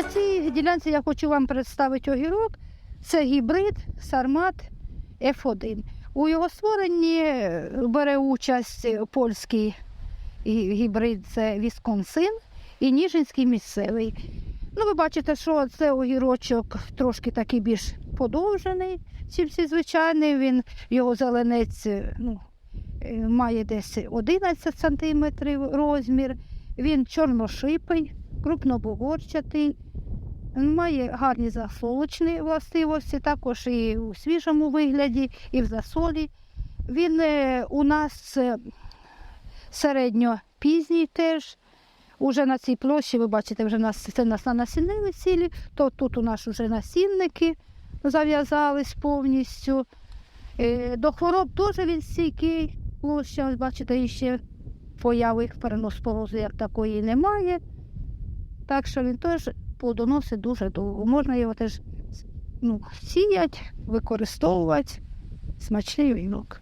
На цій ділянці я хочу вам представити огірок. Це гібрид Сармат F1. У його створенні е, бере участь польський гібрид це Вісконсин і Ніжинський місцевий. Ну, ви бачите, що це огірочок трошки такий більш подовжений, чим звичайний. Він його зеленець е, ну, е, має десь 11 см розмір. Він чорношипий, крупнобугорчатий, має гарні засолочні властивості, також і у свіжому вигляді, і в засолі. Він е, у нас е, середньо пізній теж. Уже на цій площі, ви бачите, вже нас це нас на насінневі цілі, то тут у нас вже насінники зав'язались повністю. Е, До хвороб теж він стійкий. Площа, ось бачите, ще появи переноспорози як такої немає. Так що він теж плодоносить дуже довго. Можна його теж ну, сіяти, використовувати. Смачний вінок.